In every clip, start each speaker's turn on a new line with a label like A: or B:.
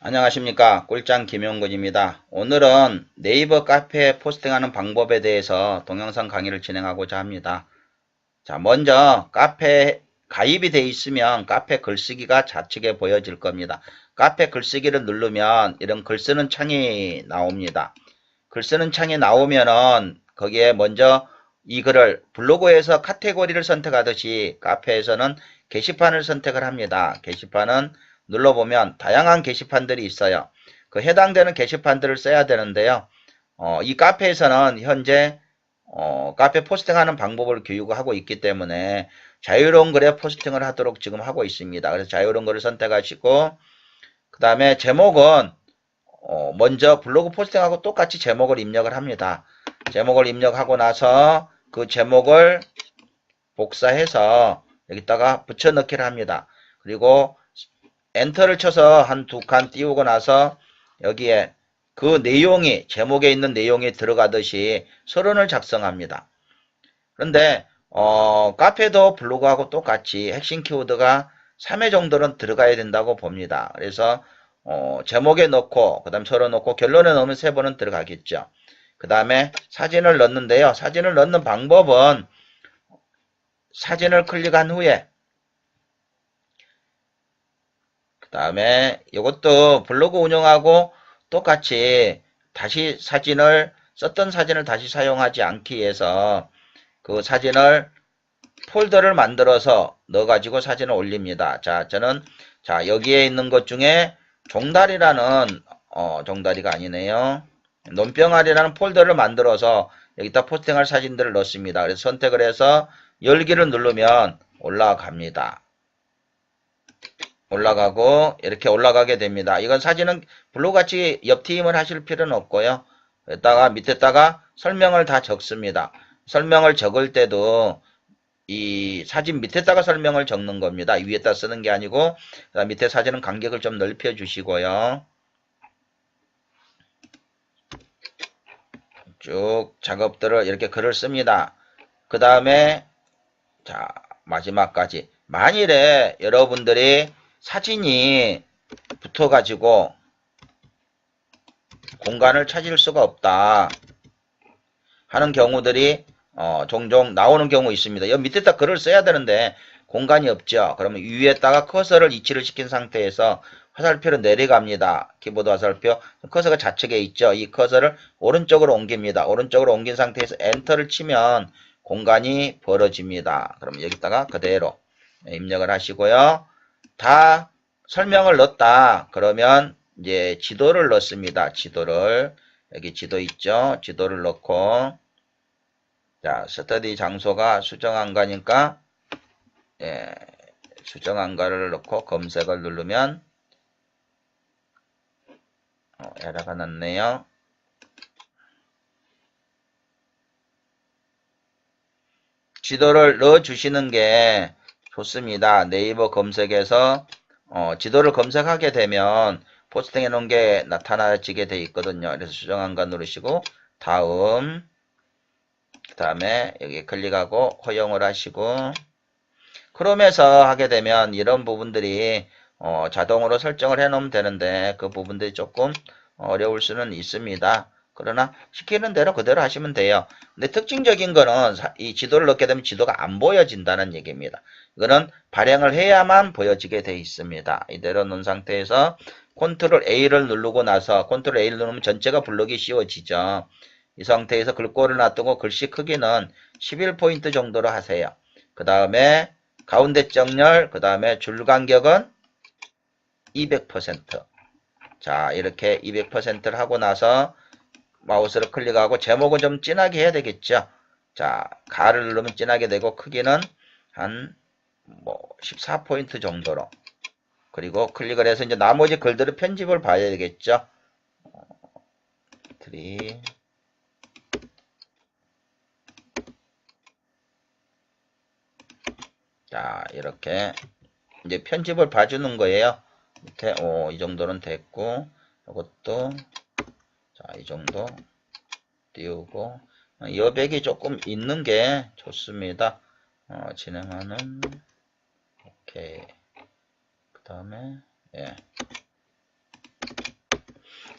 A: 안녕하십니까 꿀짱 김용근입니다. 오늘은 네이버 카페에 포스팅하는 방법에 대해서 동영상 강의를 진행하고자 합니다. 자 먼저 카페 가입이 되어 있으면 카페 글쓰기가 좌측에 보여질 겁니다. 카페 글쓰기를 누르면 이런 글쓰는 창이 나옵니다. 글쓰는 창이 나오면은 거기에 먼저 이 글을 블로그에서 카테고리를 선택하듯이 카페에서는 게시판을 선택을 합니다. 게시판은 눌러보면 다양한 게시판들이 있어요. 그 해당되는 게시판들을 써야 되는데요. 어, 이 카페에서는 현재 어, 카페 포스팅하는 방법을 교육하고 있기 때문에 자유로운 글에 포스팅을 하도록 지금 하고 있습니다. 그래서 자유로운 글을 선택하시고 그 다음에 제목은 어, 먼저 블로그 포스팅하고 똑같이 제목을 입력을 합니다. 제목을 입력하고 나서 그 제목을 복사해서 여기다가 붙여넣기를 합니다. 그리고 엔터를 쳐서 한 두 칸 띄우고 나서 여기에 그 내용이 제목에 있는 내용이 들어가듯이 서론을 작성합니다. 그런데 어, 카페도 블로그하고 똑같이 핵심 키워드가 3회 정도는 들어가야 된다고 봅니다. 그래서 어, 제목에 넣고 그 다음 서론 넣고 결론에 넣으면 세 번은 들어가겠죠. 그 다음에 사진을 넣는데요. 사진을 넣는 방법은 사진을 클릭한 후에 그 다음에 이것도 블로그 운영하고 똑같이 다시 사진을 썼던 사진을 다시 사용하지 않기 위해서 그 사진을 폴더를 만들어서 넣어가지고 사진을 올립니다. 자, 저는 자 여기에 있는 것 중에 종다리라는 어, 종다리가 아니네요. 논병아리라는 폴더를 만들어서 여기다 포스팅할 사진들을 넣습니다. 그래서 선택을 해서 열기를 누르면 올라갑니다. 올라가고 이렇게 올라가게 됩니다. 이건 사진은 블로그같이 옆트임을 하실 필요는 없고요. 여기다가 밑에다가 설명을 다 적습니다. 설명을 적을 때도 이 사진 밑에다가 설명을 적는 겁니다. 위에다 쓰는 게 아니고 밑에 사진은 간격을 좀 넓혀 주시고요. 쭉 작업들을 이렇게 글을 씁니다. 그 다음에 자 마지막까지 만일에 여러분들이 사진이 붙어가지고 공간을 찾을 수가 없다 하는 경우들이 어, 종종 나오는 경우 있습니다. 여기 밑에다 글을 써야 되는데 공간이 없죠. 그러면 위에다가 커서를 위치를 시킨 상태에서 화살표로 내려갑니다. 키보드 화살표. 커서가 좌측에 있죠. 이 커서를 오른쪽으로 옮깁니다. 오른쪽으로 옮긴 상태에서 엔터를 치면 공간이 벌어집니다. 그럼 여기다가 그대로 입력을 하시고요. 다 설명을 넣었다. 그러면 이제 지도를 넣습니다. 지도를. 여기 지도 있죠. 지도를 넣고 자, 스터디 장소가 수정한가니까 예, 수정한가를 넣고 검색을 누르면 어, 에러가 났네요. 지도를 넣어 주시는 게 좋습니다. 네이버 검색에서 어, 지도를 검색하게 되면 포스팅 해 놓은 게 나타나지게 돼 있거든요. 그래서 수정한가 누르시고 다음 그 다음에 여기 클릭하고 허용을 하시고 크롬에서 하게 되면 이런 부분들이 어, 자동으로 설정을 해 놓으면 되는데 그 부분들이 조금 어려울 수는 있습니다. 그러나 시키는 대로 그대로 하시면 돼요. 근데 특징적인 거는 이 지도를 넣게 되면 지도가 안 보여진다는 얘기입니다. 이거는 발행을 해야만 보여지게 돼 있습니다. 이대로 놓은 상태에서 컨트롤 A를 누르고 나서 컨트롤 A를 누르면 전체가 블록이 씌워지죠. 이 상태에서 글꼴을 놔두고 글씨 크기는 11포인트 정도로 하세요. 그 다음에 가운데 정렬, 그 다음에 줄 간격은 200%. 자, 이렇게 200%를 하고 나서 마우스를 클릭하고 제목은 좀 진하게 해야 되겠죠. 자, 가를 누르면 진하게 되고 크기는 한 뭐 14포인트 정도로 그리고 클릭을 해서 이제 나머지 글들을 편집을 봐야 되겠죠. 트리 자, 이렇게 이제 편집을 봐주는 거예요. 밑에 오, 이 정도는 됐고 이것도 자, 이 정도 띄우고 여백이 조금 있는 게 좋습니다. 어, 진행하는 오케이 그 다음에 예.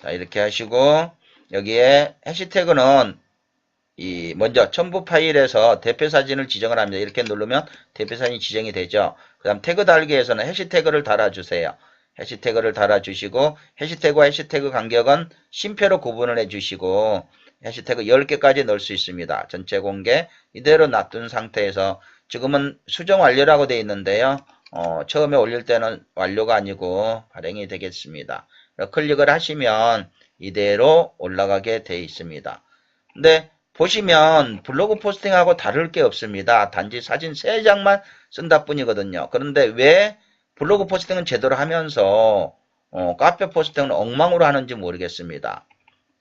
A: 자, 이렇게 하시고 여기에 해시태그는 이 먼저 첨부 파일에서 대표 사진을 지정을 합니다. 이렇게 누르면 대표 사진이 지정이 되죠. 그 다음 태그 달기에서는 해시태그를 달아주세요. 해시태그를 달아주시고 해시태그와 해시태그 간격은 심표로 구분을 해주시고 해시태그 10개까지 넣을 수 있습니다. 전체 공개 이대로 놔둔 상태에서 지금은 수정 완료라고 되어 있는데요. 어, 처음에 올릴 때는 완료가 아니고 발행이 되겠습니다. 클릭을 하시면 이대로 올라가게 되어 있습니다. 근데 보시면 블로그 포스팅하고 다를 게 없습니다. 단지 사진 3장만 쓴다 뿐이거든요. 그런데 왜 블로그 포스팅은 제대로 하면서 어, 카페 포스팅은 엉망으로 하는지 모르겠습니다.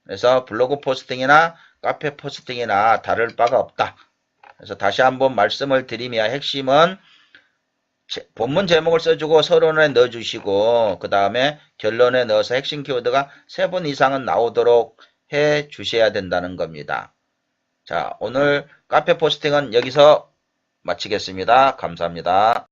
A: 그래서 블로그 포스팅이나 카페 포스팅이나 다를 바가 없다. 그래서 다시 한번 말씀을 드리면 핵심은 제- 본문 제목을 써주고 서론에 넣어주시고 그 다음에 결론에 넣어서 핵심 키워드가 세 번 이상은 나오도록 해 주셔야 된다는 겁니다. 자 오늘 카페 포스팅은 여기서 마치겠습니다. 감사합니다.